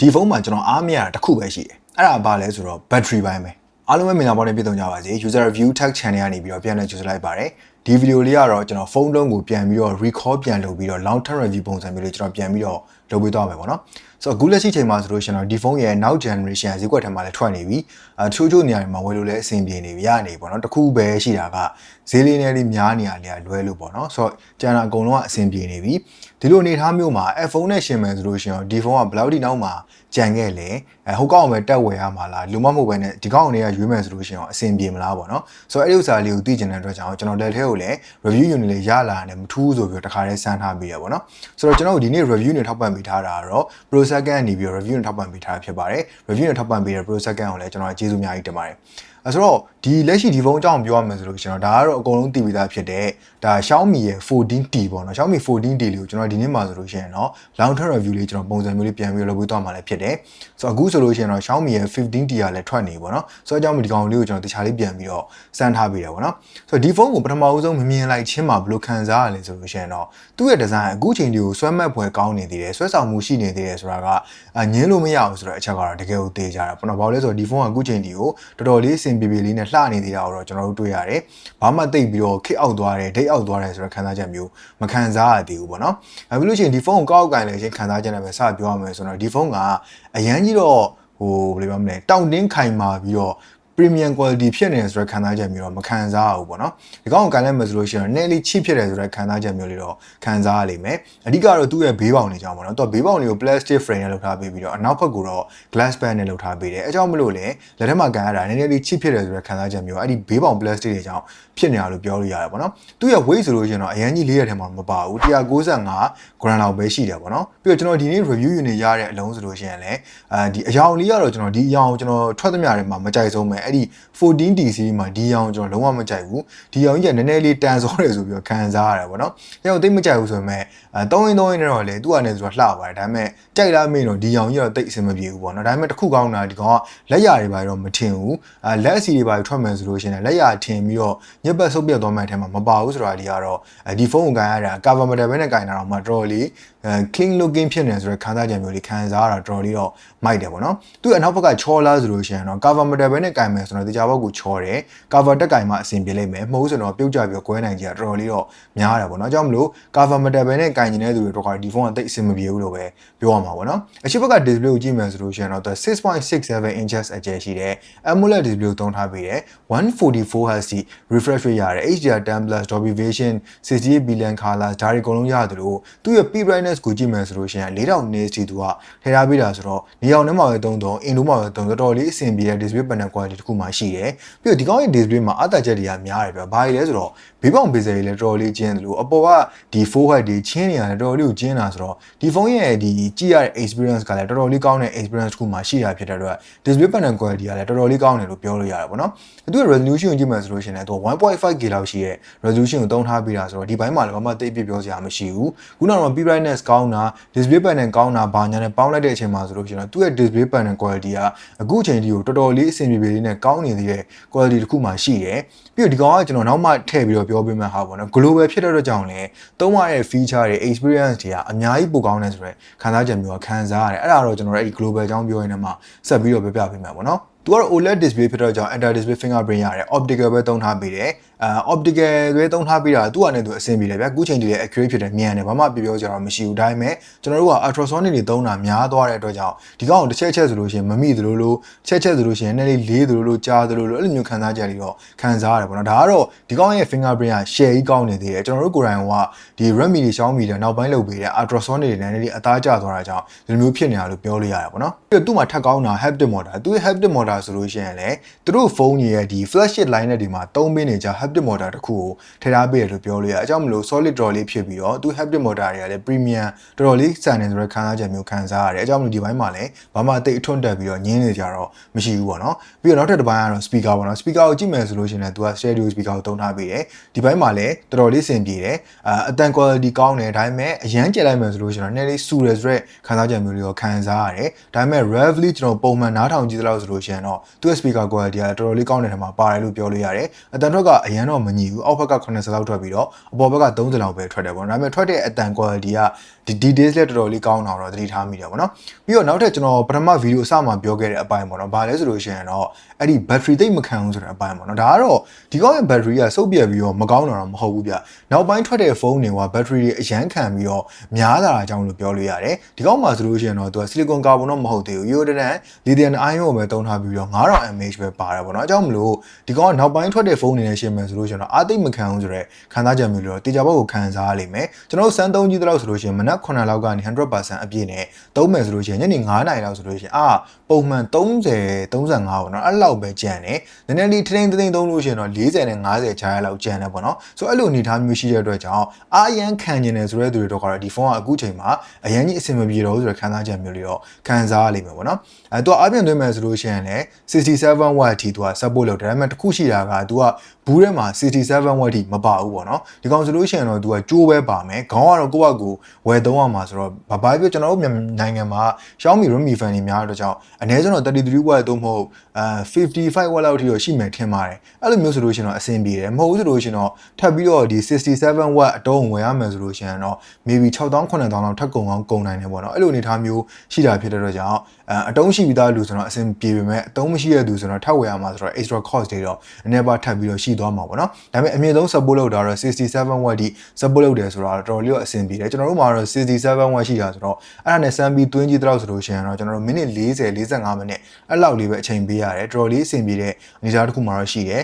ဒီဖုန်းမှာကျွန်တော်အားမရတာတစ်ခုပဲရှိတယ်အဲ့ဒါဘာလဲဆိုတော့ battery ပိုင်းပဲအားလုံးပဲမင်္ဂလာပါနဲ့ပြည့်စုံကြပါစေ user review tech channel ကနေပြီးတော့ပြန်လည်ကြိုဆိုလိုက်ပါတယ်ဒီဗီဒီယိုလေးကတော့ကျွန်တော်ဖုန်းလုံးကိုပြန်ပြီးတော့ recall ပြန်လုပ်ပြီးတော့ long term review ပုံစံမျိုးလေးကျွန်တော်ပြန်ပြီးတော့ လုပ်ပေးသွားမယ်ပေါ့နော်ဆိုတော့အခုလက်ရှိချိန်မှာဆိုလို့ရှိရင်တော့ဒီဖုန်းရဲ့ now generation ဈေးကွက်ထဲမှာလည်းထွက်နေပြီအဲတချို့ချို့နေရာတွေမှာဝယ်လို့လည်းအဆင်ပြေနေပြီရနေပြီပေါ့နော်တခုပဲရှိတာကဈေးလေးနဲ့လေးများနေရလေလွဲလို့ပေါ့နော်ဆိုတော့ကျန်တာအကုန်လုံးကအဆင်ပြေနေပြီဒီလိုအနေထားမျိုးမှာ iPhone နဲ့ရှင်မယ်ဆိုလို့ရှိရင်ဒီဖုန်းကဘယ်လောက်ထိနောက်မှာကြံခဲ့လဲအဲဟိုကောက်အောင်ပဲတက်ဝယ်ရမှာလားလူမမဟုတ်ပဲနဲ့ဒီကောက်အနေကရွေးမယ်ဆိုလို့ရှိရင်အဆင်ပြေမလားပေါ့နော်ဆိုတော့အဲ့ဒီဥစ္စာလေးကိုသိချင်တဲ့အတွက်ကြောင့်ကျွန်တော်လက်ထဲကိုလည်း review unit လေးရလာတယ်မထူးဆိုပြီးတော့တခါတည်းစမ်းထားပြီးရပေါ့နော်ဆိုတော့ကျွန်တော်ဒီနေ့ review နဲ့ထောက်ပံ့ပေးထားတာကတော့ Pro Second နေပြီးတော့ review နဲ့ထောက်ပံ့ပေးထားတာဖြစ်ပါတယ် review နဲ့ထောက်ပံ့ပေးတဲ့ Pro Second ကိုလည်းကျွန်တော်ကျေးဇူးအများကြီးတင်ပါတယ်အဲဆိုတော့ဒီလက်ရှိဒီဖုန်းအကြောင်းပြောရမယ်ဆိုလို့ကျွန်တော်ဒါကတော့အကုန်လုံးသိပြီးသားဖြစ်တဲ့ဒါ Xiaomi ရဲ့ 14T ပေါ့နော် Xiaomi 14T လေးကိုကျွန်တော်ဒီနေ့မှာဆိုလို့ရှိရင်တော့ long term review လေးကျွန်တော်ပုံစံမျိုးလေးပြန်ပြီးလုပ်ပေးသွားမှာလည်းဖြစ်တယ်ဆိုတော့အခုဆိုလို့ရှိရင်တော့ Xiaomi ရဲ့ 15T ကလည်းထွက်နေပေါ့နော်ဆိုတော့အကြောင်းဒီကောင်လေးကိုကျွန်တော်တခြားလေးပြန်ပြီးတော့စမ်းထားပေးတယ်ပေါ့နော်ဆိုတော့ဒီဖုန်းကိုပထမဦးဆုံးမမြင်လိုက်ချင်းမှာဘယ်လိုခံစားရလဲဆိုလို့ရှိရင်တော့သူ့ရဲ့ design အခုချိန်ဒီကိုဆွဲမက်ဖွယ်ကောင်းနေသေးတယ်ဆွဲဆောင်မှုရှိနေသေးတယ်ဆိုတာကငင်းလို့မရဘူးဆိုတော့အချက်ကတော့တကယ်ကိုသေးကြတာပေါ့နော်ဘာလို့လဲဆိုတော့ဒီဖုန်းကအခုချိန်ဒီကိုတော်တော်လေးအဆင်ပြေပြေလေးနဲ့လှနေသေးတာကိုတော့ကျွန်တော်တို့တွေ့ရတယ်ဘာမှတိတ်ပြီးတော့ခစ်အောက်သွားတယ်ဒိတ်အောက်သွားတယ်ဆိုတော့ခံစားချက်မျိုးမခံစားရသေးဘူးပေါ့နော်အဲပြီးလို့ရှိရင်ဒီဖုန်းကိုကောက်အောက်ကင်လည်းချင်းခံစားချက်နဲ့ပဲစပြောရမယ်ဆိုတော့ဒီဖုန်းကအရန်ကြီးတော့ဟိုဘယ်လိုပြောမလဲတောင့်တင်းခိုင်မာပြီးတော့ premium quality ဖြစ်နေတယ်ဆိုတဲ့ခံစားချက်မျိုးတော့မခံစားရဘူးပေါ့နော်ဒီကောင်ကိုကန်လိုက်မယ်ဆိုလို့ရှိရင် nearly cheap ဖြစ်တယ်ဆိုတဲ့ခံစားချက်မျိုးလေးတော့ခံစားရလိမ့်မယ်အဓိကတော့သူ့ရဲ့ဘေးပေါင်တွေကြောင့်ပေါ့နော်သူကဘေးပေါင်တွေကို plastic frame နဲ့လုပ်ထားပေးပြီးတော့အနောက်ဘက်ကတော့ glass band နဲ့လုပ်ထားပေးတယ်အဲကြောင့်မလို့လေလက်ထက်မှာကန်ရတာ nearly cheap ဖြစ်တယ်ဆိုတဲ့ခံစားချက်မျိုးအဲ့ဒီဘေးပေါင် plastic တွေကြောင့်ဖြစ်နေတာလို့ပြောလို့ရတယ်ပေါ့နော်သူ့ရဲ့ weight ဆိုလို့ရှိရင်တော့အရင်ကြီးလေးရက်ထဲမှာမပါဘူး195 gram လောက်ပဲရှိတယ်ပေါ့နော်ပြီးတော့ကျွန်တော်ဒီနေ့ review unit ရတဲ့အလုံးဆိုလို့ရှိရင်လည်းအဲဒီအယောင်လေးကတော့ကျွန်တော်ဒီအယောင်ကျွန်တော်ထွက်သမျှတွေမှာမကြိုက်ဆုံးပဲအဲ့ဒီ 14D series မှာဒီအောင်ကျွန်တော်လုံးဝမကြိုက်ဘူးဒီအောင်ကြီးကနည်းနည်းလေးတန်စောတယ်ဆိုပြီးတော့ခံစားရတယ်ပေါ့နော်။ကျွန်တော်သိမကြိုက်ဘူးဆိုပေမဲ့အဲတုံးရင်တုံးရင်တော့လေသူ့အနေနဲ့ဆိုတော့လှပါတယ်ဒါပေမဲ့ကြိုက်လားမေးတော့ဒီအောင်ကြီးတော့တိတ်အဆင်မပြေဘူးပေါ့နော်။ဒါပေမဲ့တစ်ခုကောင်းတာဒီကောင်ကလက်ရတွေပါတော့မထင်ဘူး။အဲလက်အစီတွေပါထွက်မယ်ဆိုလို့ရှိရင်လက်ရထင်ပြီးတော့ညက်ပတ်ဆုပ်ပြတ်သွားမှအထက်မှာမပါဘူးဆိုတာဒီကတော့ဒီဖုန်းကိုကန်ရတာ cover metal ပဲနဲ့ကန်တာတော့မှတော်တော်လေးအဲ clean looking ဖြစ်နေဆိုတဲ့ခံစားချက်မျိုးလေးခံစားရတာတော်တော်လေးတော့မိုက်တယ်ပေါ့နော်။သူ့အနောက်ဘက်ကချောလားဆိုလို့ရှိရင်တော့ cover metal ပဲနဲ့ကန်မယ်ဆိုတော့တရားဘောက်ကိုချောတယ် cover တက်ကင်မှအဆင်ပြေလိမ့်မယ်မဟုတ်ဆိုတော့ပြုတ်ကြပြီးတော့ကွဲနိုင်ကြတော်တော်လေးတော့များတာပေါ့နော်အကြောင်းမလို့ cover metal ပဲနဲ့ကင်နေတဲ့သူတွေတော့ဒီဖုန်းကတိတ်အဆင်မပြေဘူးလို့ပဲပြောရမှာပေါ့နော်အရှိဘက်က display ကိုကြည့်မယ်ဆိုလို့ရှိရင်တော့6.67 inches အကျယ်ရှိတဲ့ AMOLED display ကိုသုံးထားပေးတယ်144 Hz refresh rate ရတယ် HDR10 plus Dolby Vision 68 billion colors ဒါတွေအကုန်လုံးရတယ်လို့သူ့ရဲ့ peak brightness ကိုကြည့်မယ်ဆိုလို့ရှိရင်4000 nits တီသူကထည့်ထားပေးတာဆိုတော့နေအောင်ထဲမှာပဲသုံးတော့အင်ဒိုမှာပဲသုံးတော်တော်လေးအဆင်ပြေတဲ့ display panel quality တစ်ခုမှရှိတယ်ပြီးတော့ဒီကောင်းရဲ့ display မှာအသက်ချက်တွေကများတယ်ပြ။ဘာကြီးလဲဆိုတော့ဘေးပေါင်ဘေးစယ်တွေလည်းတော်တော်လေးကျင်းတယ်လို့အပေါ်ကဒီ forehead တွေချင်းနေရတယ်တော်တော်လေးကိုကျင်းတာဆိုတော့ဒီဖုန်းရဲ့ဒီကြည့်ရတဲ့ experience ကလည်းတော်တော်လေးကောင်းတဲ့ experience တစ်ခုမှရှိတာဖြစ်တဲ့အတွက် display panel quality ကလည်းတော်တော်လေးကောင်းတယ်လို့ပြောလို့ရတယ်ပေါ့နော်။သူ့ရဲ့ resolution ကိုကြည့်မယ်ဆိုလို့ရှိရင်လည်းသူ 1.5K လောက်ရှိရဲ့ resolution ကိုသုံးထားပြီးတာဆိုတော့ဒီဘိုင်းမှာလည်းဘာမှတိတ်ပြပြောစရာမရှိဘူး။ခုနကတော့ brightness ကောင်းတာ display panel ကောင်းတာဘာညာနဲ့ပေါင်းလိုက်တဲ့အချိန်မှာဆိုလို့ရှိရင်သူ့ရဲ့ display panel quality ကအခုအချိန်ဒီကိုတော်တော်လေးအဆင်ပြေပြေလေးနဲ့ကောင်းနေသေးတဲ့ quality တစ်ခုမှရှိတယ်။ပြီးတော့ဒီကောင်ကကျွန်တော်နောက်မှထည့်ပြီးတော့ပြောပေးမှဟာပေါ့နော် global ဖြစ်တဲ့အတွက်ကြောင့်လည်းသုံးရတဲ့ feature တွေ experience တွေကအများကြီးပိုကောင်းတယ်ဆိုတော့ခံစားချက်မျိုးကခံစားရတယ်အဲ့ဒါတော့ကျွန်တော်အဲ့ဒီ global အကြောင်းပြောရင်းနဲ့မှဆက်ပြီးတော့ပြပြပေးမယ်ပေါ့နော် သူကတော့ OLED display ဖြစ်တော့ကြောင့် inter display fingerprint ရတယ် optical ပဲသုံးထားပေးတယ်အဲ optical ပဲသုံးထားပေးတာသူ့အနေနဲ့သူအဆင်ပြေတယ်ဗျာအခုချိန်တည်းလည်း accurate ဖြစ်တယ်မြန်တယ်ဘာမှပြပြောကြတော့မရှိဘူးဒါပေမဲ့ကျွန်တော်တို့က ultrasonic တွေသုံးတာများသွားတဲ့အတွက်ကြောင့်ဒီကောင်ကိုတစ်ချက်ချက်ဆိုလို့ရှိရင်မမိသလိုလိုချက်ချက်ဆိုလို့ရှိရင်နည်းနည်းလေးသလိုလိုကြားသလိုလိုအဲ့လိုမျိုးခံစားချက်တွေတော့ခံစားရတယ်ပေါ့နော်ဒါကတော့ဒီကောင်ရဲ့ fingerprint က share ကြီးကောင်းနေသေးတယ်ကျွန်တော်တို့ကိုယ်တိုင်ကဒီ Redmi တွေ Xiaomi တွေနောက်ပိုင်းလုပ်ပေးတဲ့ ultrasonic တွေနည်းနည်းလေးအသားကျသွားတာကြောင့်ဒီလိုမျိုးဖြစ်နေတာလို့ပြောလို့ရတယ်ပေါ့နော်ပြီးတော့သူ့မှာထပ်ကောင်းတာ haptic motor သူရဲ့ haptic motor ဆိုလို့ရှိရင်လည်းသူတို့ဖုန်းကြီးရဲ့ဒီ flagship line တွေမှာသုံးပေးနေကြ haptic motor တစ်ခုကိုထည့်ထားပေးတယ်လို့ပြောလို့ရတယ်အကြောင်းမလို့ solid draw လေးဖြစ်ပြီးတော့သူ haptic motor တွေကလည်း premium တော်တော်လေးစံနေဆိုတဲ့ခံစားချက်မျိုးခံစားရတယ်အကြောင်းမလို့ဒီဘိုင်းမှာလည်းဘာမှအသိအထွန်းတက်ပြီးတော့ညင်းနေကြတော့မရှိဘူးပေါ့နော်ပြီးတော့နောက်ထပ်တစ်ပိုင်းကတော့ speaker ပေါ့နော် speaker ကိုကြည့်မယ်ဆိုလို့ရှိရင်လည်းသူက stereo speaker ကိုသုံးထားပေးတယ်ဒီဘိုင်းမှာလည်းတော်တော်လေးစင်ပြေတယ်အတန် quality ကောင်းတယ်ဒါပေမဲ့အရန်ကြက်လိုက်မယ်ဆိုလို့ရှိရင်တော့နည်းနည်းလေးစူတယ်ဆိုတဲ့ခံစားချက်မျိုးလေးကိုခံစားရတယ်ဒါပေမဲ့ revly ကျွန်တော်ပုံမှန်နားထောင်ကြည့်သလောက်ဆိုလို့ရှိရင်တော့တော့သူ့ speaker quality ကတော်တော်လေးကောင်းတဲ့ထဲမှာပါတယ်လို့ပြောလို့ရတယ်အတန်ထွက်ကအရန်တော့မညီဘူးအောက်ဘက်က80လောက်ထွက်ပြီးတော့အပေါ်ဘက်က30လောက်ပဲထွက်တယ်ပေါ့နော်ဒါပေမဲ့ထွက်တဲ့အတန် quality ကဒီ details လည်းတော်တော်လေးကောင်းတော့တော့သတိထားမိတယ်ပေါ့နော်ပြီးတော့နောက်ထပ်ကျွန်တော်ပထမဗီဒီယိုအစမှာပြောခဲ့တဲ့အပိုင်းပေါ့နော်ဘာလဲဆိုလို့ရှိရင်တော့အဲ့ဒီ battery သိပ်မခံဘူးဆိုတဲ့အပိုင်းပေါ့နော်ဒါကတော့ဒီကောင်းရဲ့ battery ကစုပ်ပြက်ပြီးတော့မကောင်းတော့မဟုတ်ဘူးဗျနောက်ပိုင်းထွက်တဲ့ဖုန်းတွေက battery တွေအရန်ခံပြီးတော့များလာတာကြောင့်လို့ပြောလို့ရတယ်ဒီကောင်းမှာဆိုလို့ရှိရင်တော့သူက silicon carbon တော့မဟုတ်သေးဘူး iodine lithium ion ကိုပဲသုံးထားပြီးတော့9000 mAh ပဲပါတယ်ပေါ့နော်အကြောင်းမလို့ဒီကောင်းကနောက်ပိုင်းထွက်တဲ့ဖုန်းတွေနဲ့ရှင်းမယ်ဆိုလို့ရှိရင်တော့အာသိပ်မခံဘူးဆိုတော့ခံစားချက်မျိုးလို့တေချာဘောက်ကိုခံစားရလိမ့်မယ်ကျွန်တော်စမ်းသုံးကြည့်တော့ဆိုလို့ရှိရင်မနက်9လောက်ကနေ100%အပြည့်နဲ့သုံးမယ်ဆိုလို့ရှိရင်ညနေ9နာရီလောက်ဆိုလို့ရှိရင်အာပုံမှန်30 35ပေါ့နော်အဲ့လောက်ပဲကြံတယ်နည်းနည်းလေးထထင်းထင်းသုံးလို့ရှိရင်တော့40နဲ့50ချားရလောက်ကြံတယ်ပေါ့နော်ဆိုတော့အဲ့လိုအနေထားမျိုးရှိတဲ့အတွက်ကြောင့်အာရန်ခံနေတယ်ဆိုတဲ့သူတွေတော့ကတော့ဒီဖုန်းကအခုချိန်မှာအရန်ကြီးအဆင်မပြေတော့ဘူးဆိုတဲ့ခံစားချက်မျိုးလေးတော့ခံစားရလိမ့်မယ်ပေါ့နော်အဲသူကအပြင်သွင်းမယ်ဆိုလို့ရှိရင်လည်း67 watt အထိသူက support လုပ်တယ်ဒါပေမဲ့တစ်ခုရှိတာကသူက ဘူးထဲမှာ67 watt အထိမပါဘူးပေါ့နော်ဒီကောင်ဆိုလို့ရှိရင်တော့သူကကြိုးပဲပါမယ်ခေါင်းကတော့ကိုယ့်ဘက်ကိုဝယ်သုံးရမှာဆိုတော့ဘာဘာပြောကျွန်တော်တို့မြန်မာနိုင်ငံမှာ Xiaomi Redmi fan တွေများတော့ကြောင့်အနည်းဆုံးတော့33 watt သုံးမဟုတ်အဲ55 watt လောက်အထိတော့ရှိမယ်ထင်ပါတယ်အဲ့လိုမျိုးဆိုလို့ရှိရင်တော့အဆင်ပြေတယ်မဟုတ်ဘူးဆိုလို့ရှိရင်တော့ထပ်ပြီးတော့ဒီ67 watt အတုံးဝယ်ရမယ်ဆိုလို့ရှိရင်တော့ maybe 6000 9000လောက်ထပ်ကုန်အောင်ကုန်နိုင်တယ်ပေါ့နော်အဲ့လိုအနေထားမျိုးရှိတာဖြစ်တဲ့အတွက်ကြောင့်အဲအတုံးရှိပြီးသားလူဆိုတော့အဆင်ပြေပေမဲ့အတုံးမရှိတဲ့သူဆိုတော့ထပ်ဝယ်ရမှာဆိုတော့ extra cost တွေတော့အနည်းပါထပ်ပြီးတော့ရှိသွားမှာပေါ့နော်ဒါပေမဲ့အမြင့်ဆုံး support လုပ်တာတော့67 watt ဒီ support လုပ်တယ်ဆိုတော့တော်တော်လေးတော့အဆင်ပြေတယ်ကျွန်တော်တို့မှာတော့67 watt ရှိတာဆိုတော့အဲ့ဒါနဲ့စမ်းပြီးတွင်းကြီးတော့ဆိုလို့ရှိရင်တော့ကျွန်တော်တို့မိနစ်40 45မိနစ်အဲ့လောက်လေးပဲအချိန်ပေးရတယ်တော်တော်လေးအဆင်ပြေတဲ့အနေအထားတစ်ခုမှတော့ရှိတယ်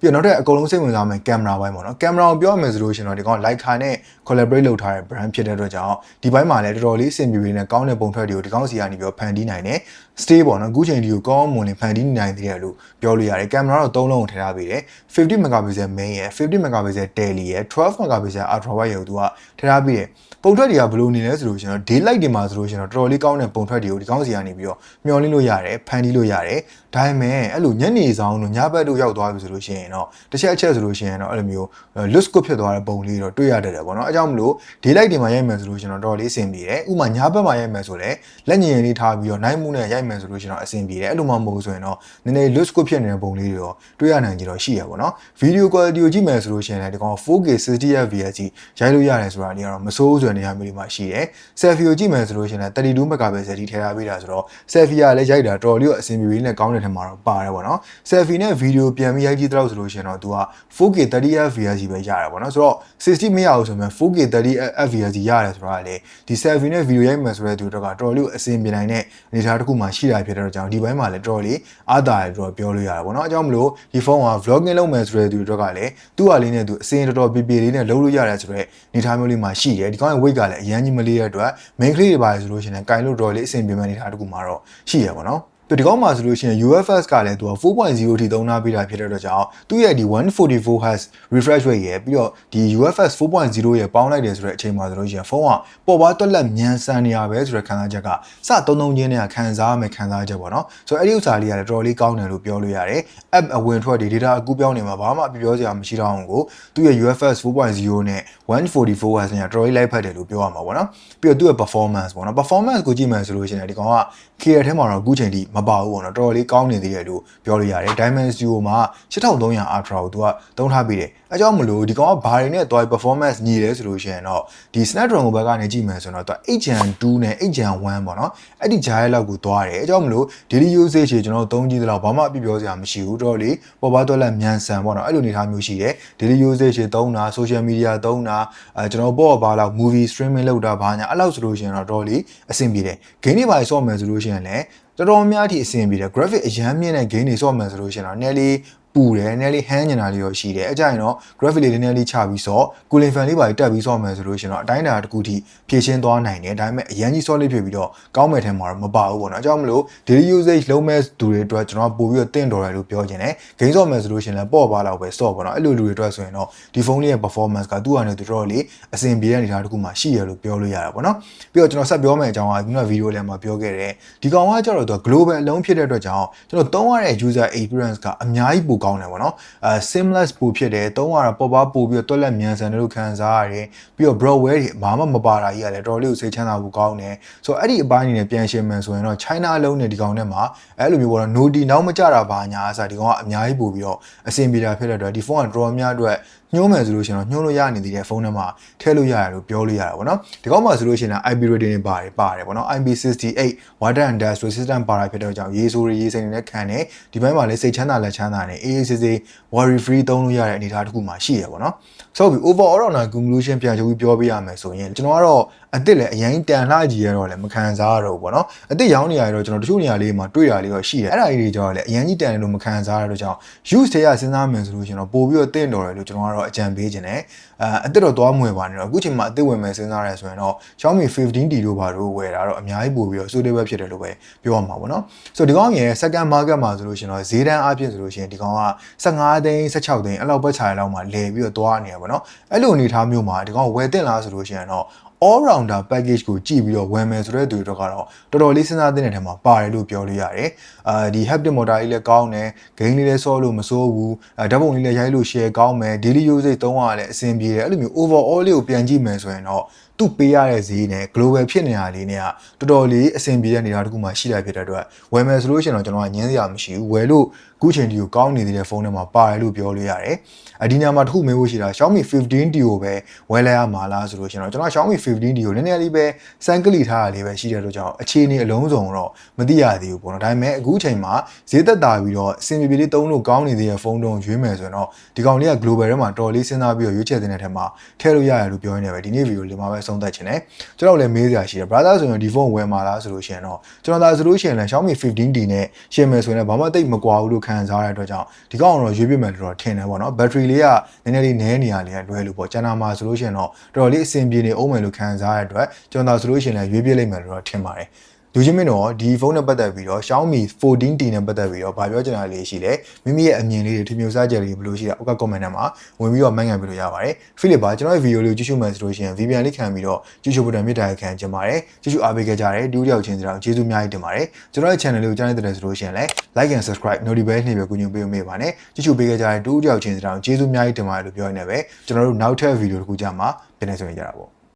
ပြီးတော့နောက်ထပ်အကုန်လုံးစိတ်ဝင်စားမယ်ကင်မရာပိုင်းပေါ့နော်ကင်မရာကိုပြောရမယ်ဆိုလို့ရှိရင်တော့ဒီကောင် Leica နဲ့ collaborate လုပ်ထားတဲ့ brand ဖြစ်တဲ့အတွက်ကြောင့်ဒီဘက်မှာလည်းတော်တော်လေးအဆင်ပြေပြေနဲ့ကောင်းတဲ့ပုံထွက်တွေကိုဒီကောင်စီကနေပြီးတော့ဖန်တီးနိုင်တယ် stay ပေါ့နော်အခုချိန်ဒီကိုကောင်းမွန်လင်ဖန်တီးနိုင်သေးတယ်လို့ပြောလို့ရတယ်ကင်မရာတော့၃လုံးကိုထည့်ထားပေးတယ်50 megapixel main ရယ်50 megapixel tele ရယ်12 megapixel ultra wide ရယ်သူကထည့်ထားပေးတယ်ပုံထွက်တွေကဘယ်လိုနေလဲဆိုလို့ရှိရင်တော့ daylight တွေမှာဆိုလို့ရှိရင်တော့တော်တော်လေးကောင်းတဲ့ပုံထွက်တွေကိုဒီကောင်းစီကနေပြီးတော့မျှော်လင့်လို့ရတယ်ဖန်တီးလို့ရတယ်ဒါပေမဲ့အဲ့လိုညနေဆောင်တို့ညဘက်တို့ရောက်သွားပြီဆိုလို့ရှိရင်တော့တစ်ချက်အချက်ဆိုလို့ရှိရင်တော့အဲ့လိုမျိုး loose ကိုဖြစ်သွားတဲ့ပုံလေးတော့တွေ့ရတတ်တယ်ပေါ့နော်အဲကြောင့်မလို့ daylight တွေမှာရိုက်မယ်ဆိုလို့ရှိရင်တော့တော်တော်လေးအဆင်ပြေတယ်ဥပမာညဘက်မှာရိုက်မယ်ဆိုလည်းလက်ညင်လေးထားပြီးတော့နိုင်မှုနဲ့ရိုက်မယ်ဆိုလို့ရှိရင်တော့အဆင်ပြေတယ်အဲ့လိုမှမဟုတ်ဆိုရင်တော့နည်းနည်း loose ကိုဖြစ်နေတဲ့ပုံလေးတွေတော့တွေ့ရနိုင်ကြတော့ရှိရပေါ့နော် video quality ကိုကြည့်မယ်ဆိုလို့ရှိရင်လည်းဒီကောင် 4K 60 fps ရိုက်လို့ရတယ်ဆိုတာဒီကတော့မစိုးဆိုတဲ့နေရာမျိုးလေးမှာရှိတယ် selfie ကိုကြည့်မယ်ဆိုလို့ရှိရင်လည်း32 megapixel ထိထည့်ထားပေးတာဆိုတော့ selfie ကလည်းရိုက်တာတော်တော်လေးအဆင်ပြေပြီးနဲ့ကောင်းတဲ့ထက်မှာတော့ပါတယ်ပေါ့နော် selfie နဲ့ video ပြန်ပြီးရိုက်ကြည့်တော့ဆိုလို့ရှိရင်တော့ तू က 4K 30 fps ပဲရတယ်ပေါ့နော်ဆိုတော့60မရဘူးဆိုရင် 4K 30 fps ရတယ်ဆိုတာလေဒီ selfie နဲ့ video ရိုက်မယ်ဆိုတဲ့သူတို့ကတော်တော်လေးအဆင်ပြေနိုင်တဲ့အနေအထားတစ်ခုမှရှိတာဖြစ်တဲ့ကြောင့်ဒီဘက်မှာလည်းတော်တော်လေးအားသာတယ်တော့ပြောလို့ရတယ်ပေါ့နော်အကြောင်းမလို့ဒီဖုန်းက vlogging လုပ်မယ်ဆိုတဲ့သူတို့ကလည်းသူ့ဟာလေးနဲ့သူအစင်တော်တော်ပြေပြေလေးနဲ့လုပ်လို့ရတယ်ဆိုတော့အနေအထားမျိုးလေးမှာရှိတယ်ဒီကောင်ရဲ့ weight ကလည်းအရန်ကြီးမလေးတဲ့အတွက် main ကလေးတွေပါဆိုလို့ရှိရင်ကင်လို့တော်တော်လေးအဆင်ပြေမဲ့အနေအထားတစ်ခုမှာတော့ရှိရပါတော့ ပြီးဒီကောင်းမှာဆိုလို့ရှိရင် UFS ကလည်းသူက4.0ထိသုံးထားပေးတာဖြစ်တဲ့အတွက်ကြောင့်သူ့ရဲ့ဒီ144 Hz refresh rate ရယ်ပြီးတော့ဒီ UFS 4.0ရယ်ပေါင်းလိုက်တယ်ဆိုတဲ့အချိန်မှာဆိုလို့ရှိရင်ဖုန်းကပေါ်ပါတွက်လက်မြန်ဆန်နေရပဲဆိုတဲ့ခံစားချက်ကစသုံးသုံးချင်းနဲ့ခံစားရမယ်ခံစားချက်ပေါ့နော်ဆိုတော့အဲ့ဒီဥစ္စာလေးကလည်းတော်တော်လေးကောင်းတယ်လို့ပြောလို့ရတယ် app အဝင်ထွက်တွေ data အကူပြောင်းနေမှာဘာမှအပြပြောစရာမရှိတော့အောင်ကိုသူ့ရဲ့ UFS 4.0နဲ့144 Hz နဲ့တော်တော်လေးလိုက်ဖက်တယ်လို့ပြောရမှာပေါ့နော်ပြီးတော့သူ့ရဲ့ performance ပေါ့နော် performance ကိုကြည့်မယ်ဆိုလို့ရှိရင်ဒီကောင်က KR ထဲမှာတော့အခုချိန်ထိမပါဘူးပေါ့နော်တော်တော်လေးကောင်းနေသေးတယ်လို့ပြောလို့ရတယ် Diamond Studio မှာ8300 Ultra ကိုသူကသုံးထားပြီးတယ်အဲကြောင့်မလို့ဒီကောင်ကဘာတွေနဲ့တွား performance ညီတယ်ဆိုလို့ရှိရင်တော့ဒီ Snapdragon ဘက်ကနေကြည့်မယ်ဆိုတော့သူက 8Gen 2နဲ့ 8Gen 1ပေါ့နော်အဲ့ဒီဂျားရဲ့လောက်ကိုတွားတယ်အဲကြောင့်မလို့ daily usage တွေကျွန်တော်သုံးကြည့်သလောက်ဘာမှအပြပြောစရာမရှိဘူးတော်တော်လေးပေါ်ပါတော့လက်မြန်ဆန်ပေါ့နော်အဲ့လိုအနေထားမျိုးရှိတယ် daily usage တွေသုံးတာ social media သုံးတာအဲကျွန်တော်ပေါ့ပါလောက် movie streaming လုပ်တာဘာညာအဲ့လောက်ဆိုလို့ရှိရင်တော့တော်တော်လေးအဆင်ပြေတယ် game တွေပါဆော့မယ်ဆိုလို့ရှိရင်လည်း တော်တော်များအထိအဆင်ပြေတယ် graphic အရန်မြင့်တဲ့ game တွေဆော့မယ်ဆိုလို့ရှိရင်တော့နည်းလေး ပူတယ်နည်းလေးဟန်းနေတာလေးရောရှိတယ်အကြရင်တော့ graphic လေးနည်းနည်းလေးချပြီးဆော့ cooling fan လေးပါတက်ပြီးဆော့မယ်ဆိုလို့ရှိရင်တော့အတိုင်းအတာတစ်ခုထိဖြည့်ရှင်းသွားနိုင်တယ်ဒါပေမဲ့အရန်ကြီး solid ဖြစ်ပြီးတော့ကောင်းမဲ့ထဲမှာတော့မပါဘူးပေါ့နော်အကြောင်းမလို့ daily usage လုံးမဲ့သူတွေအတွက်ကျွန်တော်ပို့ပြီးတော့တင့်တော်တယ်လို့ပြောချင်တယ် game ဆော့မယ်ဆိုလို့ရှိရင်လည်းပေါ့ပါလောက်ပဲဆော့ပေါ့နော်အဲ့လိုလူတွေအတွက်ဆိုရင်တော့ဒီဖုန်းလေးရဲ့ performance ကသူ့အနေနဲ့တော်တော်လေးအဆင်ပြေတဲ့အနေအထားတစ်ခုမှရှိရလို့ပြောလို့ရတာပေါ့နော်ပြီးတော့ကျွန်တော်ဆက်ပြောမယ့်အကြောင်းကဒီကဗီဒီယိုလေးမှာပြောခဲ့တယ်ဒီကောင်ကကျတော့သူ global အလုံးဖြစ်တဲ့အတွက်ကြောင့်ကျွန်တော်သုံးရတဲ့ user experience ကအများကြီးပိုကောင်းတယ်ပေါ့နော်အဲ seamless ပိုဖြစ်တယ်သုံးရတာပေါ်ပါပို့ပြီးတော့တွက်လက်မြန်ဆန်တယ်လို့ခံစားရတယ်ပြီးတော့ broadware တွေဘာမှမပါတာကြီးရတယ်တော်တော်လေးကိုစိတ်ချမ်းသာဖို့ကောင်းတယ်ဆိုတော့အဲ့ဒီအပိုင်းအနေနဲ့ပြန်ရှင်းမယ်ဆိုရင်တော့ China အလုံးနဲ့ဒီကောင်နဲ့မှာအဲ့လိုမျိုးပေါ့နော် nodi နောက်မကြတာဘာညာအစားဒီကောင်ကအများကြီးပို့ပြီးတော့အဆင်ပြေတာဖြစ်တဲ့အတွက်ဒီဖုန်းကတော်တော်များအတွက် ညှိုးမယ်ဆိုလို့ရှိရင်တော့ညှိုးလို့ရနေသေးတဲ့ဖုန်းထဲမှာထည့်လို့ရတယ်လို့ပြောလို့ရတာပေါ့နော်ဒီကောက်မှာဆိုလို့ရှိရင် IP rating တွေပါတယ်ပါတယ်ပေါ့နော် IP68 water and dust resistant ပါတာဖြစ်တဲ့ကြောင့်ရေဆိုးရေစိမ်တွေနဲ့ခံတယ်ဒီဘက်မှာလည်းစိတ်ချမ်းသာလက်ချမ်းသာနဲ့အေးအေးဆေးဆေး worry free သုံးလို့ရတဲ့အနေအထားတစ်ခုမှာရှိရပေါ့နော်ဆိုပြီး overall တော့ conclusion ပြန်ချုပ်ပြီးပြောပြရမယ်ဆိုရင်ကျွန်တော်ကတော့ အစ်စ်လည်းအရင်တန်လှကြီးရတော့လည်းမခံစားရတော့ဘူးပေါ့နော်အစ်စ်ရောင်းနေရတော့ကျွန်တော်တချို့နေရာလေးမှာတွေ့ရလေးတော့ရှိတယ်အဲ့ဒါကြီးတွေကြောင့်လည်းအရင်ကြီးတန်တယ်လို့မခံစားရတော့ကြောင့် use တွေကစဉ်းစားမယ်ဆိုလို့ရှိရင်တော့ပို့ပြီးတော့တင့်တော်တယ်လို့ကျွန်တော်ကတော့အကြံပေးခြင်းတယ်အဲအစ်စ်တော့သွားမွေပါနဲ့တော့အခုချိန်မှာအစ်စ်ဝင်မယ်စဉ်းစားရဲဆိုရင်တော့ Xiaomi 15T တို့ဘာတို့ဝယ်တာတော့အများကြီးပို့ပြီးတော့ suitable ဖြစ်တယ်လို့ပဲပြောရမှာပေါ့နော်ဆိုတော့ဒီကောင်ရဲ့ second market မှာဆိုလို့ရှိရင်တော့ဈေးတန်းအပြည့်ဆိုလို့ရှိရင်ဒီကောင်က15သိန်း16သိန်းအဲ့လောက်ပဲခြာရလောက်မှာလဲပြီးတော့သွားနေရပါတော့အဲ့လိုအနေထားမျိုးမှာဒီကောင်ဝယ်တင်လားဆိုလို့ရှိရင်တော့ all rounder package ကိုကြည့်ပြီးတော့ဝယ်မယ်ဆိုတဲ့သူတွေတော့ကတော့တော်တော်လေးစဉ်းစားသင့်တဲ့ထဲမှာပါတယ်လို့ပြောလို့ရတယ်။အာဒီ haptic motor ကြီးလည်းကောင်းတယ်။ gain လေးလည်းဆော့လို့မစိုးဘူး။အဲဓာတ်ပုံလေးလည်းရိုက်လို့ share ကောင်းမယ်။ daily usage သုံးရလည်းအဆင်ပြေတယ်။အဲ့လိုမျိုး overall လေးကိုပြန်ကြည့်မယ်ဆိုရင်တော့ သူ့ပေးရတဲ့ဈေးနဲ့ global ဖြစ်နေတာလေးနဲ့ကတော်တော်လေးအဆင်ပြေတဲ့နေရာတစ်ခုမှရှိတာဖြစ်တဲ့အတွက်ဝယ်မယ်ဆိုလို့ရှိရင်တော့ကျွန်တော်ကညင်းစရာမရှိဘူး။ဝယ်လို့ခုချိန်ဒီကိုကောင်းနေသေးတဲ့ဖုန်းထဲမှာပါတယ်လို့ပြောလို့ရတယ်။အဒီညမှာတစ်ခုမေးဖို့ရှိတာ Xiaomi 15T ကိုပဲဝယ်လိုက်ရမှာလားဆိုလို့ရှိရင်တော့ကျွန်တော် Xiaomi 15T ကိုနည်းနည်းလေးပဲစမ်းကလီထားတာလေးပဲရှိတဲ့အတွက်ကြောင့်အခြေအနေအလုံးစုံတော့မသိရသေးဘူးပေါ့နော်ဒါပေမဲ့အခုချိန်မှာဈေးသက်သာပြီးတော့အဆင်ပြေပြေလေးသုံးလို့ကောင်းနေသေးတဲ့ဖုန်းတုံးရွေးမယ်ဆိုရင်တော့ဒီကောင်လေးက global ထဲမှာတော်လေးစဉ်းစားပြီးတော့ရွေးချယ်တဲ့ထဲမှာထည့်လို့ရရလို့ပြောနေတယ်ပဲဒီနေ့ဗီဒီယိုလေးမှာပဲဆုံးသက်ချင်တယ်ကျွန်တော်လည်းမေးစရာရှိတယ် brother ဆိုရင်ဒီဖုန်းဝယ်မှာလားဆိုလို့ရှိရင်တော့ကျွန်တော်သာဆိုလို့ရှိရင်လည်း Xiaomi 15D နဲ့ရှင်းမယ်ဆိုရင်ဘာမှတိတ်မကွာဘူးလို့ခံစားရတဲ့အတွက်ကြောင့်ဒီကောင်ကတော့ရွေးပြမယ်လို့တော့ထင်တယ်ပေါ့နော် battery လေးကနည်းနည်းလေးနည်းနေရလေးလွယ်လို့ပေါ့ကျန်တာမှာဆိုလို့ရှိရင်တော့တော်တော်လေးအဆင်ပြေနေအောင်မယ်လို့ခံစားရတဲ့အတွက်ကျွန်တော်သာဆိုလို့ရှိရင်လည်းရွေးပြလိုက်မယ်လို့တော့ထင်ပါတယ် လူချင်းမင်းတော့ဒီဖုန်းနဲ့ပတ်သက်ပြီးတော့ Xiaomi 14T နဲ့ပတ်သက်ပြီးတော့ဗာပြောချင်တာလေးရှိလဲမိမိရဲ့အမြင်လေးတွေထင်မြင်စားချက်လေးဘယ်လိုရှိတာအောက်က comment ထဲမှာဝင်ပြီးတော့မှတ်ငံပြလို့ရပါတယ်ဖိလစ်ပါကျွန်တော်ရဲ့ဗီဒီယိုလေးကိုကြည့်ရှုမယ်ဆိုလို့ရှိရင် VPN လေးခံပြီးတော့ကြည့်ရှုဖို့တံမြစ်တာခံကြပါတယ်ကြည့်ရှုအားပေးကြကြတယ်ဒီဦးတယောက်ချင်းစရာကျေးဇူးအများကြီးတင်ပါတယ်ကျွန်တော်ရဲ့ channel လေးကိုကြားနေတဲ့ဆိုလို့ရှိရင်လည်း like and subscribe notification နှိပ်ပြီးကူညီပေးမေးပါနဲ့ကြည့်ရှုပေးကြကြတဲ့ဒီဦးတယောက်ချင်းစရာကျေးဇူးအများကြီးတင်ပါတယ်လို့ပြောရနေပဲကျွန်တော်တို့နောက်ထပ်ဗီဒီယိုတစ်ခုကြမှာပြန်နေဆိုရင်ကြတာပေါ့